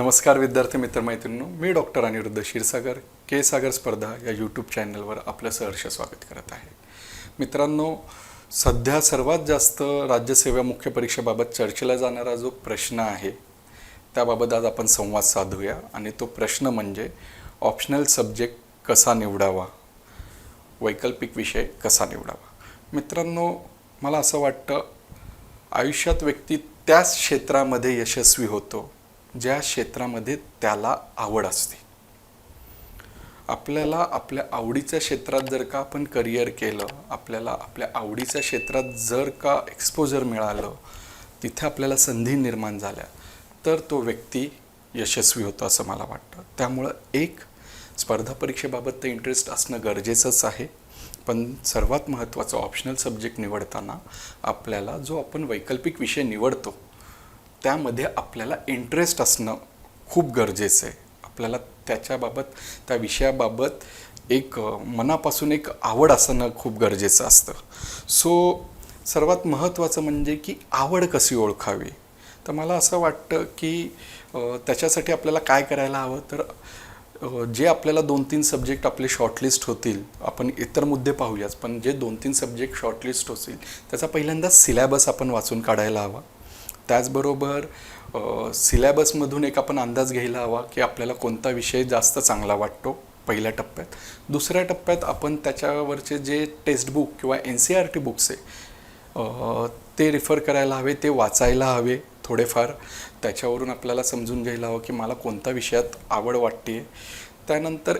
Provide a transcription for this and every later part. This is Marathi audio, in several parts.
नमस्कार विद्यार्थी मित्रमैत्रिणींनो मी डॉक्टर अनिरुद्ध क्षीरसागर के सागर स्पर्धा या यूट्यूब चॅनलवर आपलं सहर्ष स्वागत करत आहे. मित्रांनो सध्या सर्वात जास्त राज्यसेवा मुख्य परीक्षेबाबत चर्चेला जाणारा जो प्रश्न आहे त्याबाबत आज आपण संवाद साधूया आणि तो प्रश्न म्हणजे ऑप्शनल सब्जेक्ट कसा निवडावा? वैकल्पिक विषय कसा निवडावा? मित्रांनो मला असं वाटतं आयुष्यात व्यक्ती त्याच क्षेत्रामध्ये यशस्वी होतो ज्या क्षेत्रामध्ये त्याला आवड असते. आपल्याला आपल्या आवडीच्या क्षेत्रात जर का आपण करिअर केलं आपल्याला आपल्या आवडीच्या क्षेत्रात जर का एक्सपोजर मिळालं तिथे आपल्याला संधी निर्माण झाल्या तर तो व्यक्ती यशस्वी होतो असं मला वाटतं. त्यामुळं एक स्पर्धा परीक्षेबाबत तर इंटरेस्ट असणं गरजेचंच आहे. पण सर्वात महत्त्वाचं ऑप्शनल सब्जेक्ट निवडताना आपल्याला जो आपण वैकल्पिक विषय निवडतो त्यामध्ये आपल्याला इंटरेस्ट असणं खूप गरजेचं आहे. आपल्याला त्याच्याबाबत त्या विषयाबाबत एक मनापासून एक आवड असणं खूप गरजेचं असतं. सो सर्वात महत्त्वाचं म्हणजे की आवड कशी ओळखावी? तर मला असं वाटतं की त्याच्यासाठी आपल्याला काय करायला हवं? तर जे आपल्याला दोन तीन सब्जेक्ट आपले शॉर्टलिस्ट होतील आपण इतर मुद्दे पाहूयाच पण जे दोन तीन सब्जेक्ट शॉर्टलिस्ट होतील त्याचा पहिल्यांदा सिलॅबस आपण वाचून काढायला हवा. त्याचबरोबर सिलॅबसमधून एक आपण अंदाज घ्यायला हवा की आपल्याला कोणता विषय जास्त चांगला वाटतो पहिल्या टप्प्यात. दुसऱ्या टप्प्यात आपण त्याच्यावरचे जे टेक्स्टबुक किंवा N C R T books आहे ते रिफर करायला हवे ते वाचायला हवे थोडेफार. त्याच्यावरून आपल्याला समजून घ्यायला हवं की मला कोणत्या विषयात आवड वाटते त्यानंतर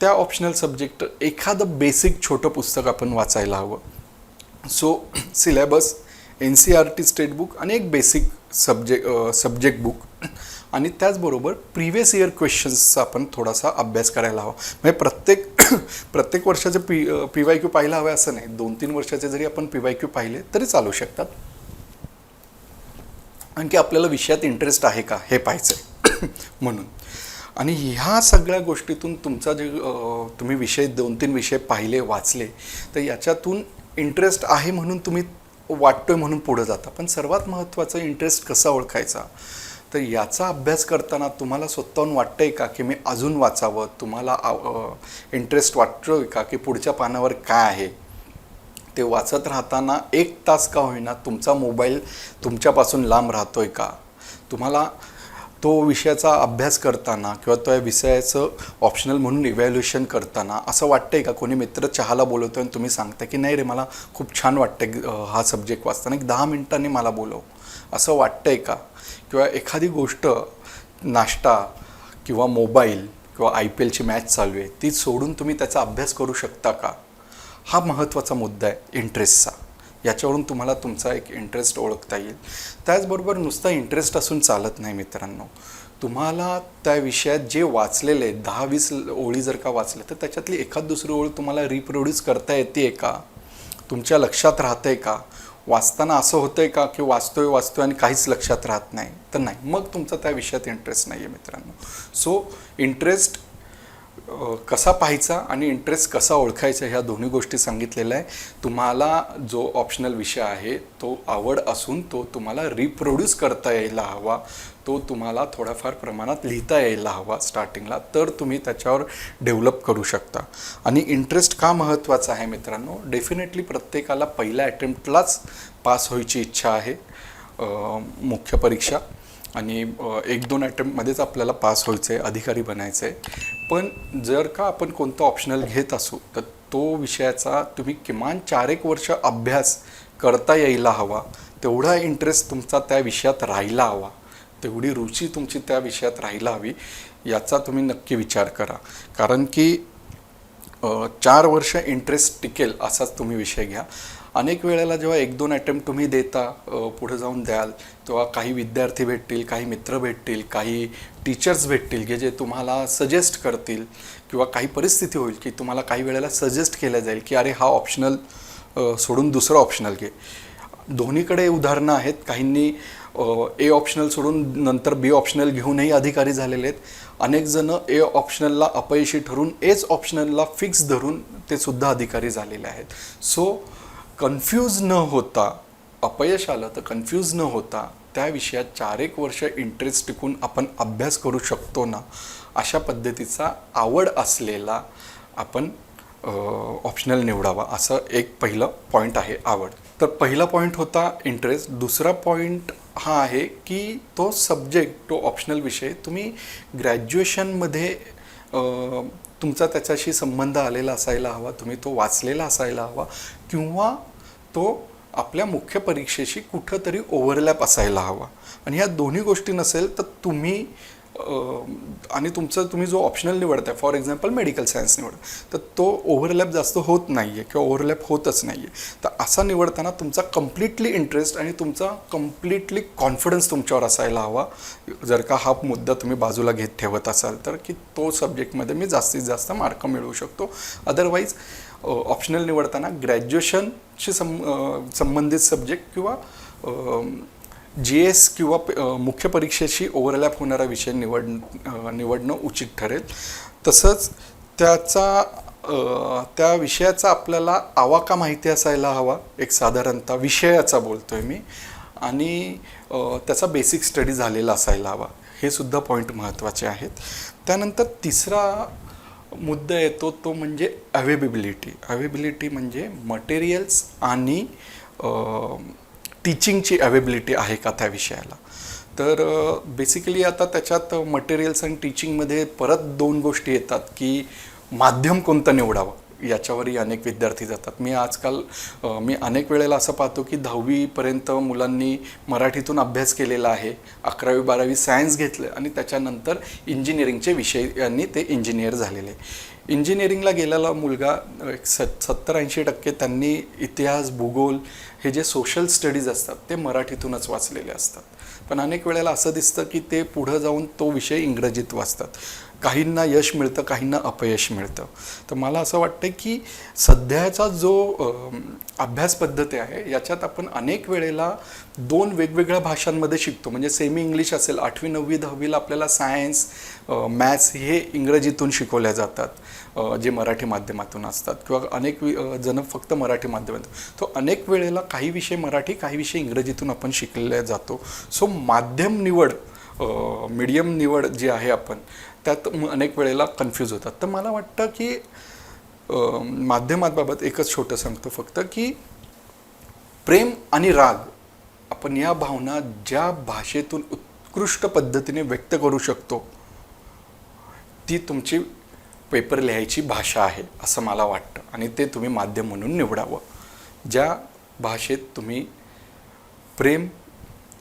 त्या ऑप्शनल सब्जेक्ट एखादं बेसिक छोटं पुस्तक आपण वाचायला हवं. So syllabus N C R T state book आणि एक बेसिक सब्जेक्ट सब्जेक्ट बुक. आणि त्याचबरोबर प्रिव्हियस इयर क्वेश्चन्सचा आपण थोडासा अभ्यास करायला हवा. म्हणजे प्रत्येक प्रत्येक वर्षाचे पी पी वाय क्यू पाहायला हवे असं नाही. दोन तीन वर्षाचे जरी आपण पी वाय क्यू पाहिले तरी चालू शकतात. आणखी आपल्याला विषयात इंटरेस्ट आहे का हे पाहायचं आहे म्हणून. आणि ह्या सगळ्या गोष्टीतून तुमचा जे तुम्ही विषय दोन तीन विषय पाहिले वाचले तर याच्यातून इंटरेस्ट आहे म्हणून तुम्ही वाटतोय म्हणून पुढं जाता. पण सर्वात महत्त्वाचं इंटरेस्ट कसा ओळखायचा? तर याचा अभ्यास करताना तुम्हाला स्वतःहून वाटतंय का की मी अजून वाचावं? तुम्हाला इंटरेस्ट वाटतोय का की पुढच्या पानावर काय आहे? ते वाचत राहताना एक तास का होईना तुमचा मोबाईल तुमच्यापासून लांब राहतोय का? तुम्हाला तो विषयाचा अभ्यास करताना किंवा त्या विषयाचं ऑप्शनल म्हणून इव्हॅल्युएशन करताना असं वाटतंय का? कोणी मित्र चहाला बोलवतो आणि तुम्ही सांगता की नाही रे मला खूप छान वाटतंय हा सब्जेक्ट वाचताना. एक दहा मिनिटांनी मला बोलव. असं वाटतंय का? किंवा एखादी गोष्ट नाश्ता किंवा मोबाईल किंवा आय पी एलची मॅच चालू आहे ती सोडून तुम्ही त्याचा अभ्यास करू शकता का? हा महत्त्वाचा मुद्दा आहे इंटरेस्टचा याच्यावरून तुम्हाला तुमचा एक इंटरेस्ट ओळखता येईल. त्याचबरोबर नुसता इंटरेस्ट असून चालत नाही मित्रांनो. तुम्हाला त्या विषयात जे वाचलेले आहे दहा वीस ओळी जर का वाचले तर त्याच्यातली एखाद दुसरी ओळ तुम्हाला रिप्रोड्यूस करता येते का? तुमच्या लक्षात राहते का? वाचताना असं होतं आहे का की वाचतोय वाचतोय आणि काहीच लक्षात राहत नाही? तर नाही. मग तुमचा त्या विषयात इंटरेस्ट नाही आहे मित्रांनो. सो इंटरेस्ट कसा पाहायचा आणि इंटरेस्ट कसा ओळखायचा ह्या दोन्ही गोष्टी सांगितलेल्या आहे. तुम्हाला जो ऑप्शनल विषय आहे तो आवड असून तो तुम्हाला रिप्रोड्यूस करता यायला हवा. तो तुम्हाला थोड्याफार प्रमाणात लिहिता यायला हवा स्टार्टिंगला तर तुम्ही त्याच्यावर डेव्हलप करू शकता. आणि इंटरेस्ट का महत्त्वाचा आहे मित्रांनो? डेफिनेटली प्रत्येकाला पहिल्या अटेम्प्टलाच पास व्हायची इच्छा आहे. मुख्य परीक्षा. आणि एक दोन अटेम्प्टमध्येच आपल्याला पास व्हायचं आहे अधिकारी बनायचं आहे पण जर का आपण कोणतं ऑप्शनल घेत असू तर तो विषयाचा तुम्ही किमान चार एक वर्ष अभ्यास करता यायला हवा. तेवढा इंटरेस्ट तुमचा त्या विषयात राहायला हवा. तेवढी रुची तुमची त्या विषयात राहायला हवी याचा तुम्ही नक्की विचार करा. कारण की चार वर्ष इंटरेस्ट टिकेल असाच तुम्ही विषय घ्या. अनेक वेळेला जेव्हा एक दोन अटेम्प्ट तुम्ही देता पुढे जाऊन द्याल तेव्हा काही विद्यार्थी भेटतील काही मित्र भेटतील काही टीचर्स भेटतील की जे तुम्हाला सजेस्ट करतील किंवा काही परिस्थिती होईल की तुम्हाला काही वेळेला सजेस्ट केलं जाईल की अरे हा ऑप्शनल सोडून दुसरं ऑप्शनल घे. दोन्हीकडे उदाहरणं आहेत. काहींनी ए ऑप्शनल सोडून नंतर बी ऑप्शनल घेऊनही अधिकारी झालेले आहेत. अनेक जण ए ऑप्शनलला अपयशी ठरून एच ऑप्शनलला फिक्स धरून ते सुद्धा अधिकारी झालेले आहेत. सो कन्फ्यूज न होता अपयश आलं तर कन्फ्यूज न होता त्या विषयात चार एक वर्ष इंटरेस्ट टिकून आपण अभ्यास करू शकतो ना अशा पद्धतीचा आवड असलेला आपण ऑप्शनल निवडावा असं एक पहिलं पॉईंट आहे आवड. तर पहिला पॉईंट होता इंटरेस्ट दुसरा पॉईंट हा आहे की तो सब्जेक्ट तो ऑप्शनल विषय तुम्ही ग्रॅज्युएशनमध्ये तुमचा त्याच्याशी संबंध आलेला असायला हवा तुम्ही तो वाचलेला असायला हवा किंवा तो आपल्या मुख्य परीक्षेशी कुठंतरी ओव्हरलॅप असायला हवा. आणि ह्या दोन्ही गोष्टी नसेल तर तुम्ही आणि तुमचं तुम्ही जो ऑप्शनल निवडताय फॉर एक्झाम्पल मेडिकल सायन्स निवड तर तो ओव्हरलॅप जास्त होत नाही आहे किंवा ओव्हरलॅप होतच नाही आहे तर असा निवडताना तुमचा कम्प्लिटली इंटरेस्ट आणि तुमचा कम्प्लिटली कॉन्फिडन्स तुमच्यावर असायला हवा. जर का हा मुद्दा तुम्ही बाजूला घेत ठेवत असाल तर की तो सब्जेक्टमध्ये मी जास्तीत जास्त मार्क मिळवू शकतो. अदरवाईज ऑप्शनल निवडताना ग्रॅज्युएशनशी सं संबंधित सब्जेक्ट किंवा जी एस किंवा मुख्य परीक्षेशी ओव्हरलॅप होणारा विषय निवड निवडणं उचित ठरेल. तसंच त्याचा त्या विषयाचा आपल्याला आवाका माहिती असायला हवा एक साधारणतः विषयाचा बोलतोय मी. आणि त्याचा बेसिक स्टडी झालेला असायला हवा. हे सुद्धा पॉईंट महत्त्वाचे आहेत. त्यानंतर तिसरा मुद्दा येतो तो म्हणजे अवेबिलिटी अवेबिलिटी म्हणजे मटेरियल्स आणि टीचिंगची अवेबिलिटी आहे का त्या विषयाला? तर बेसिकली आता त्याच्यात मटेरियल्स आणि टीचिंगमध्ये परत दोन गोष्टी येतात की माध्यम कोणतं निवडावं. याच्यावरही अनेक विद्यार्थी जातात. मी आजकाल मी अनेक वेळेला असं पाहतो की दहावीपर्यंत मुलांनी मराठीतून अभ्यास केलेला आहे. अकरावी बारावी सायन्स घेतलं आणि त्याच्यानंतर इंजिनिअरिंगचे विषय यांनी ते इंजिनियर झालेले. इंजिनिअरिंगला गेलेला मुलगा एक सत सत्तर ऐंशी टक्के त्यांनी इतिहास भूगोल हे जे सोशल स्टडीज असतात ते मराठीतूनच वाचलेले असतात. पण अनेक वेळेला असं दिसतं की ते पुढं जाऊन तो विषय इंग्रजीत वाचतात. काहींना यश मिळतं काहींना अपयश मिळतं. तर मला असं वाटतं की सध्याचा जो अभ्यास पद्धती आहे याच्यात आपण अनेक वेळेला दोन वेगवेगळ्या भाषांमध्ये शिकतो. म्हणजे सेमी इंग्लिश असेल आठवी नववी दहावीला आपल्याला सायन्स मॅथ्स हे इंग्रजीतून शिकवल्या जातात जे मराठी माध्यमातून असतात. किंवा अनेक जण फक्त मराठी माध्यमातून. तो अनेक वेळेला काही विषय मराठी काही विषय इंग्रजीतून आपण शिकले जातो. सो माध्यम निवड मीडियम निवड जी आहे आपण त्यात अनेक वेळेला कन्फ्यूज होतात. तर मला वाटतं की माध्यमांबाबत एकच छोटं सांगतो फक्त की प्रेम आणि राग आपण या भावना ज्या भाषेतून उत्कृष्ट पद्धतीने व्यक्त करू शकतो ती तुमची पेपर लिहायची भाषा आहे असं मला वाटतं. आणि ते तुम्ही माध्यम म्हणून निवडावं. ज्या भाषेत तुम्ही प्रेम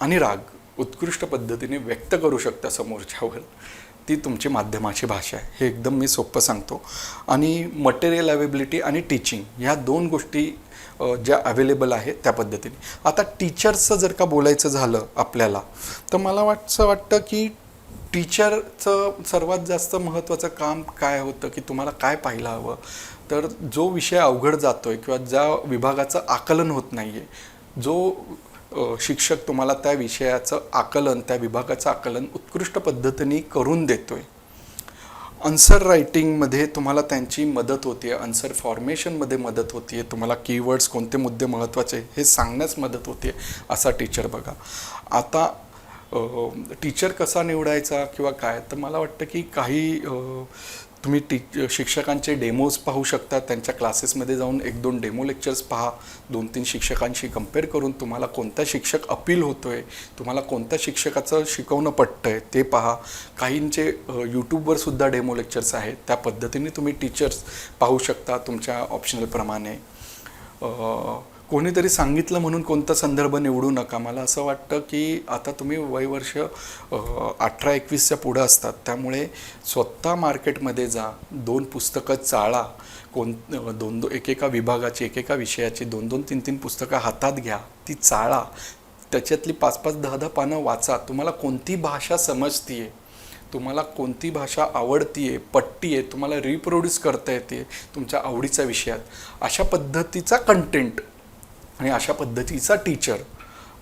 आणि राग उत्कृष्ट पद्धतीने व्यक्त करू शकता समोरच्यावर ती तुमची माध्यमाची भाषा आहे. हे एकदम मी सोपं सांगतो. आणि मटेरियल अवेबिलिटी आणि टीचिंग ह्या दोन गोष्टी ज्या अवेलेबल आहेत त्या पद्धतीने. आता टीचर्सचं जर का बोलायचं झालं आपल्याला तर मला वाटचं वाटतं की टीचरचं सर्वात जास्त महत्त्वाचं काम काय होतं की तुम्हाला काय पाहायला हवं? तर जो विषय अवघड जातो आहे किंवा ज्या विभागाचं आकलन होत नाही आहे जो शिक्षक तुम्हाला त्या विषयाचं आकलन त्या विभागाचं आकलन उत्कृष्ट पद्धतीने करून देतोय. आन्सर रायटिंगमध्ये तुम्हाला त्यांची मदत होते आन्सर फॉर्मेशनमध्ये मदत होते तुम्हाला कीवर्ड्स कोणते मुद्दे महत्त्वाचे हे सांगण्यास मदत होते असा टीचर बघा. आता टीचर कसा निवडायचा किंवा काय? तर मला वाटतं की काही तुम्ही टीच शिक्षकांचे डेमोज पाहू शकता त्यांच्या क्लासेसमध्ये जाऊन एक दोन डेमो लेक्चर्स पहा दोन तीन शिक्षकांशी कंपेअर करून तुम्हाला कोणता शिक्षक अपील होतो आहे तुम्हाला कोणत्या शिक्षकाचं शिकवणं पटतं आहे ते पहा. काहींचे यूट्यूबवर सुद्धा डेमो लेक्चर्स आहेत त्या पद्धतीने तुम्ही टीचर्स पाहू शकता तुमच्या ऑप्शनलप्रमाणे कोणीतरी सांगितलं म्हणून कोणता संदर्भ निवडू नका. मला असं वाटतं की आता तुम्ही वयवर्ष अठरा एकवीसच्या पुढं असतात. त्यामुळे स्वतः मार्केटमध्ये जा दोन पुस्तकं चाळा. कोण दोन दो एकेका विभागाची एकेका विषयाची दोन दोन तीन तीन पुस्तकं हातात घ्या. ती चाळा. त्याच्यातली पाच पाच दहा दहा पानं वाचा. तुम्हाला कोणती भाषा समजतीये? तुम्हाला कोणती भाषा आवडतीये? पट्टी आहे तुम्हाला रिप्रोड्यूस करता येते तुमच्या आवडीचा विषयात. अशा पद्धतीचा कंटेंट आणि अशा पद्धतीचा टीचर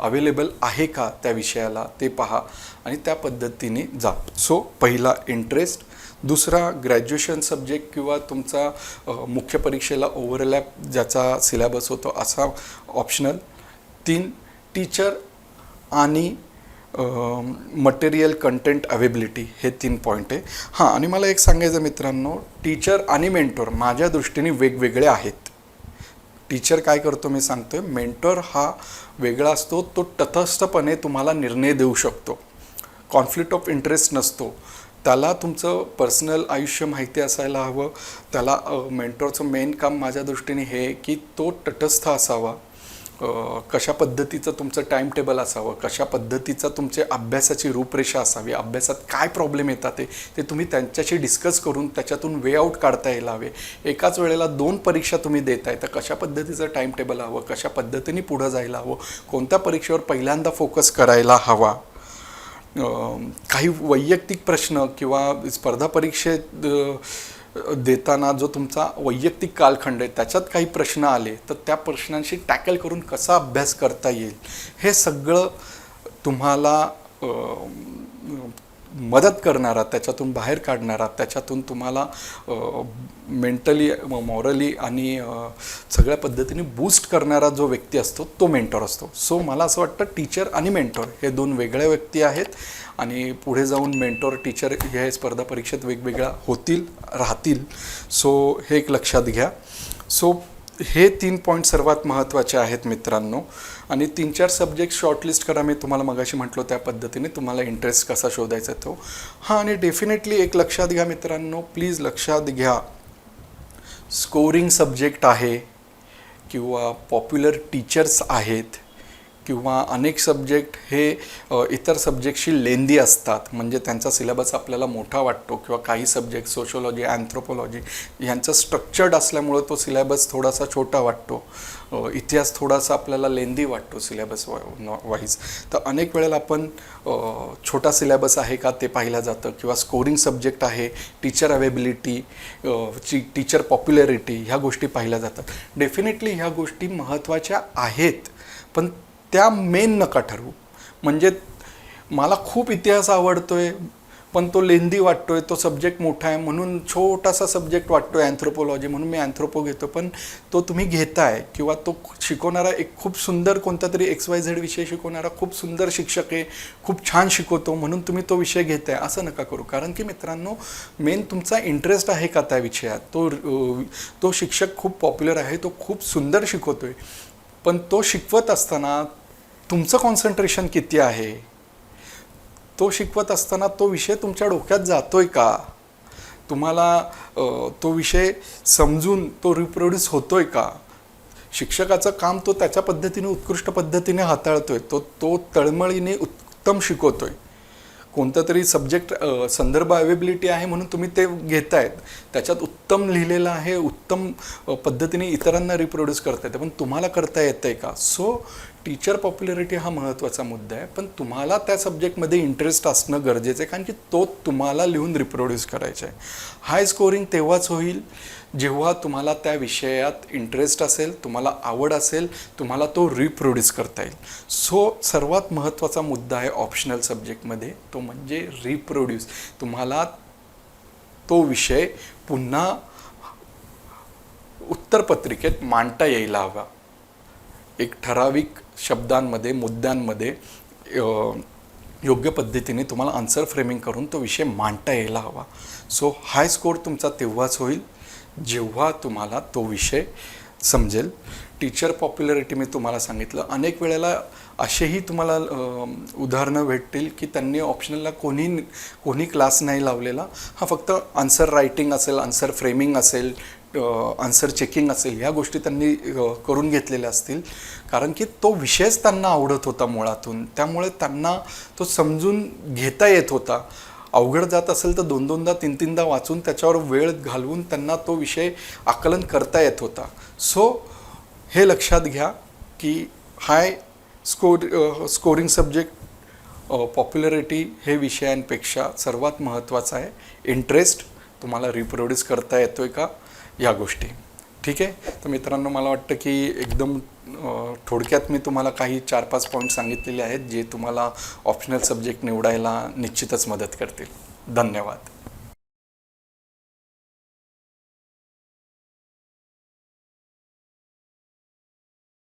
अवेलेबल आहे का त्या विषयाला ते पहा आणि त्या पद्धतीने जा. सो पहिला इंटरेस्ट दुसरा ग्रॅज्युएशन सब्जेक्ट किंवा तुमचा मुख्य परीक्षेला ओव्हरलॅप ज्याचा सिलेबस होतो असा ऑप्शनल तीन टीचर आणि मटेरियल कंटेंट अवेबिलिटी हे तीन पॉईंट आहे. हां आणि मला एक सांगायचं मित्रांनो टीचर आणि मेंटोर माझ्या दृष्टीने वेगवेगळे आहेत. टीचर काय करतो मी सांगतोय मेंटर हा वेगळा असतो तो तटस्थपणे तुम्हाला निर्णय देऊ शकतो. कॉन्फ्लिक्ट ऑफ इंटरेस्ट नसतो. त्याला तुमचं पर्सनल आयुष्य माहिती असायला हवं. त्याला मेंटॉरचं मेन काम माझ्या दृष्टीने हे की तो तटस्थ असावा. कशा पद्धतीचं तुमचं टाईम टेबल असावं? कशा पद्धतीचं तुमचे अभ्यासाची रूपरेषा असावी? अभ्यासात काय प्रॉब्लेम येतात ते? ते तुम्ही त्यांच्याशी डिस्कस करून त्याच्यातून वे आऊट काढता यायला हवे एकाच वेळेला दोन परीक्षा तुम्ही देत आहे तर कशा पद्धतीचं टाईम टेबल हवं? कशा पद्धतीने पुढं जायला हवं? कोणत्या परीक्षेवर पहिल्यांदा फोकस करायला हवा? काही वैयक्तिक प्रश्न किंवा स्पर्धा परीक्षेत देताना जो तुमचा वैयक्तिक कालखंड आहे त्याच्यात काही प्रश्न आले तर त्या प्रश्नांशी टॅकल करून कसा अभ्यास करता येईल हे सगळं तुम्हाला मदत करणारा त्याच्यातून बाहेर काढणारा त्याच्यातून तुम्हाला मेंटली मॉरली आणि सगळ्या पद्धतीने बूस्ट करणारा जो व्यक्ती असतो तो मेंटॉर असतो. सो मला असं वाटतं टीचर आणि मेंटॉर हे दोन वेगळ्या व्यक्ती आहेत आणि पुढे जाऊन मेंटॉर टीचर हे स्पर्धा परीक्षेत वेगवेगळ्या होतील राहतील. सो हे एक लक्षात घ्या. सो हे तीन पॉईंट सर्वात महत्त्वाचे आहेत मित्रांनो. आणि तीन चार सब्जेक्ट शॉर्टलिस्ट करा मी तुम्हाला मगाशी म्हटलो त्या पद्धतीने तुम्हाला इंटरेस्ट कसा शोधायचा तो. हां आणि डेफिनेटली एक लक्षात घ्या मित्रांनो प्लीज लक्षात घ्या. स्कोरिंग सब्जेक्ट आहे किंवा पॉप्युलर टीचर्स आहेत किंवा अनेक सब्जेक्ट हे इतर सब्जेक्टशी लेंदी असतात. म्हणजे त्यांचा सिलेबस आपल्याला मोठा वाटतो किंवा काही सब्जेक्ट सोशोलॉजी अँथ्रोपॉलॉजी यांचं स्ट्रक्चर्ड असल्यामुळं तो सिलेबस थोडासा छोटा वाटतो. इतिहास थोडासा आपल्याला लेंदी वाटतो सिलेबस वाईज तर अनेक वेळेला आपण छोटा सिलेबस आहे का ते पाहिलं जातं किंवा स्कोरिंग सब्जेक्ट आहे टीचर अवेबिलिटी ची टीचर पॉप्युलॅरिटी ह्या गोष्टी पाहिल्या जातात. डेफिनेटली ह्या गोष्टी महत्त्वाच्या आहेत. पण त्या मेन नका ठरवू. म्हणजे मला खूप इतिहास आवडतो आहे पण तो लेंदी वाटतो आहे तो सब्जेक्ट मोठा आहे म्हणून छोटासा सब्जेक्ट वाटतो आहे अँथ्रोपोलॉजी म्हणून मी अँथ्रोपो घेतो. पण तो तुम्ही घेताय किंवा तो शिकवणारा एक खूप सुंदर कोणता तरी एक्स वाय झेड विषय शिकवणारा खूप सुंदर शिक्षक आहे खूप छान शिकवतो म्हणून तुम्ही तो विषय घेताय असं नका करू. कारण की मित्रांनो मेन तुमचा इंटरेस्ट आहे का त्या विषयात? तो तो शिक्षक खूप पॉप्युलर आहे तो खूप सुंदर शिकवतो आहे पण तो शिकवत असताना तुमचं कॉन्सन्ट्रेशन किती आहे? तो शिकवत असताना तो विषय तुमच्या डोक्यात जातो आहे का? तुम्हाला तो विषय समजून तो रिप्रोड्यूस आहे का? शिक्षकाचं काम तो त्याच्या पद्धतीने उत्कृष्ट पद्धतीने हाताळतो आहे तो तो तळमळीने उत्तम शिकवतो आहे कोणतं तरी सब्जेक्ट संदर्भ अवेबिलिटी आहे म्हणून तुम्ही ते घेतायत. त्याच्यात उत्तम लिहिलेलं आहे उत्तम पद्धतीने इतरांना रिप्रोड्यूस करता येतं. पण तुम्हाला करता येतं आहे का? सो टीचर पॉप्युलॅरिटी हा महत्त्वाचा मुद्दा आहे. पण तुम्हाला त्या सब्जेक्टमध्ये इंटरेस्ट असणं गरजेचं आहे. कारण की तो तुम्हाला लिहून रिप्रोड्यूस करायचा आहे. हाय स्कोरिंग तेव्हाच होईल. जेव्हा तुम्हाला त्या विषयात इंटरेस्ट असेल तुम्हाला आवड असेल तुम्हाला तो रिप्रोड्यूस करता येईल. सो सर्वात महत्त्वाचा मुद्दा आहे ऑप्शनल सब्जेक्टमध्ये तो म्हणजे रिप्रोड्यूस तुम्हाला तो विषय पुन्हा उत्तरपत्रिकेत मांडता यायला हवा. एक ठराविक शब्दांमध्ये मुद्द्यांमध्ये योग्य पद्धतीने तुम्हाला आन्सर फ्रेमिंग करून तो विषय मांडता यायला हवा. सो हाय स्कोर तुमचा तेव्हाच होईल. जेव्हा तुम्हाला तो विषय समजेल टीचर पॉप्युलॅरिटी मी तुम्हाला सांगितलं. अनेक वेळेला असेही तुम्हाला उदाहरणं भेटतील की त्यांनी ऑप्शनलला कोणी कोणी क्लास नाही लावलेला. हा फक्त आन्सर रायटिंग असेल आन्सर फ्रेमिंग असेल आन्सर चेकिंग असेल ह्या गोष्टी त्यांनी करून घेतलेल्या असतील. कारण की तो विषयच त्यांना आवडत होता मुळातून. त्यामुळे त्यांना तो समजून घेता येत होता. अवघड जात असेल तर दोन दोनदा तीन तीनदा वाचून त्याच्यावर वेळ घालवून त्यांना तो विषय आकलन करता येत होता. सो हे लक्षात घ्या की high score scoring subject popularity हे विषयांपेक्षा सर्वात महत्त्वाचं आहे. इंटरेस्ट तुम्हाला रिप्रोड्यूस करता येतो आहे का? या गोष्टी. ठीक आहे. तर मित्रांनो मला वाटतं की एकदम थोडक्यात मी तुम्हाला काही चार पाच पॉईंट सांगितलेले आहेत जे तुम्हाला ऑप्शनल सब्जेक्ट निवडायला निश्चितच मदत करतील. धन्यवाद.